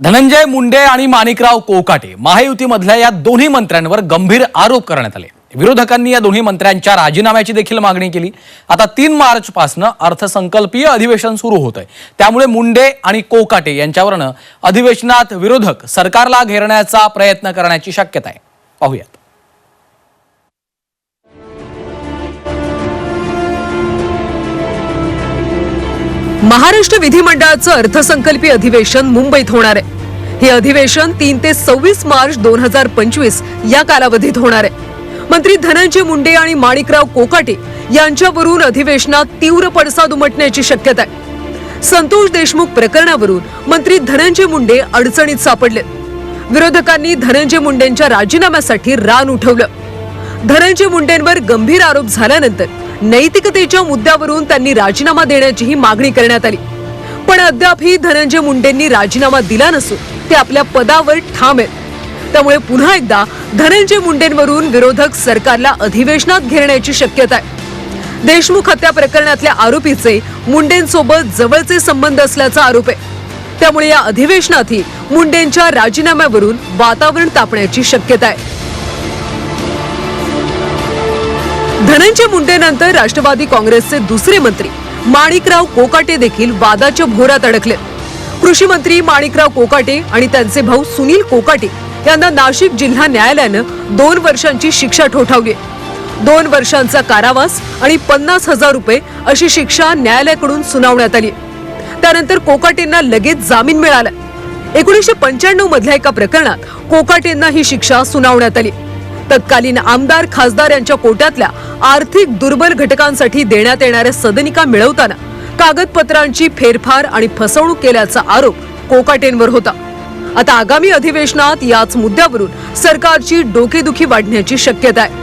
धनंजय मुंडे आणि माणिकराव कोकाटे महायुतीमधल्या या दोन्ही मंत्र्यांवर गंभीर आरोप करण्यात आले. विरोधकांनी या दोन्ही मंत्र्यांच्या राजीनाम्याची देखील मागणी केली. आता तीन मार्च पासनं अर्थसंकल्पीय अधिवेशन सुरू होत आहे त्यामुळे मुंडे आणि कोकाटे यांच्यावरनं अधिवेशनात विरोधक सरकारला घेरण्याचा प्रयत्न करण्याची शक्यता आहे. पाहूयात. महाराष्ट्र विधिमंडळाचं अर्थसंकल्पीय अधिवेशन मुंबईत होणार आहे. हे अधिवेशन तीन ते सव्वीस मार्च दोन हजार पंचवीस या कालावधीत होणार आहे. मंत्री धनंजय मुंडे आणि माणिकराव कोकाटे यांच्यावरून अधिवेशनात तीव्र पडसाद उमटण्याची शक्यता आहे. संतोष देशमुख प्रकरणावरून मंत्री धनंजय मुंडे अडचणीत सापडले. विरोधकांनी धनंजय मुंडेंच्या राजीनाम्यासाठी रान उठवलं. धनंजय मुंडेंवर गंभीर आरोप झाल्यानंतर नैतिकतेच्या मुद्द्यावरून त्यांनी राजीनामा देण्याचीही मागणी करण्यात आली. पण अद्यापही धनंजय मुंडेंनी राजीनामा दिला नसून ते आपल्या पदावर ठाम आहेत. त्यामुळे पुन्हा एकदा धनंजय मुंडेंवरून विरोधक सरकारला अधिवेशनात घेरण्याची शक्यता आहे. देशमुख हत्या प्रकरणातल्या आरोपीचे मुंडेंसोबत जवळचे संबंध असल्याचा आरोप आहे. त्यामुळे या अधिवेशनातही मुंडेंच्या राजीनाम्यावरून वातावरण तापण्याची शक्यता आहे. धनंजय मुंडेनंतर राष्ट्रवादी काँग्रेसचे दुसरे मंत्री माणिकराव कोकाटे देखील वादाच्या भोरात अडकले. कृषी मंत्री माणिकराव कोकाटे आणि त्यांचे भाऊ सुनील कोकाटे यांना नाशिक जिल्हा न्यायालयानं दोन वर्षांची शिक्षा ठोठावली दोन वर्षांचा कारावास आणि पन्नास हजार रुपये अशी शिक्षा न्यायालयाकडून सुनावण्यात आली त्यानंतर कोकाटेंना लगेच जामीन मिळाला एकोणीसशे पंच्याण्णव मधल्या एका प्रकरणात कोकाटेंना ही शिक्षा सुनावण्यात आली तत्कालीन आमदार खासदार यांच्या कोट्यातल्या आर्थिक दुर्बल घटकांसाठी देण्यात येणाऱ्या सदनिका मिळवताना कागदपत्रांची फेरफार आणि फसवणूक केल्याचा आरोप कोकाटेंवर होता. आता आगामी अधिवेशनात याच मुद्द्यावरून सरकारची डोकेदुखी वाढण्याची शक्यता आहे.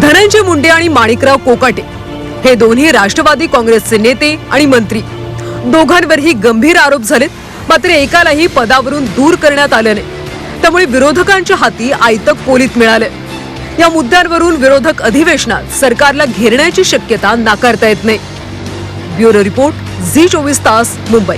धनंजय मुंडे आणि माणिकराव कोकाटे हे दोन्ही राष्ट्रवादी काँग्रेसचे नेते आणि मंत्री. दोघांवरही गंभीर आरोप झालेत मात्र एकालाही पदावरून दूर करण्यात आलं नाही. त्यामुळे विरोधकांच्या हाती आयतक पोलीत मिळाले. या मुद्द्यांवरून विरोधक अधिवेशनात सरकारला घेरण्याची शक्यता नाकारता येत नाही. ब्युरो रिपोर्ट झी चोवीस तास मुंबई.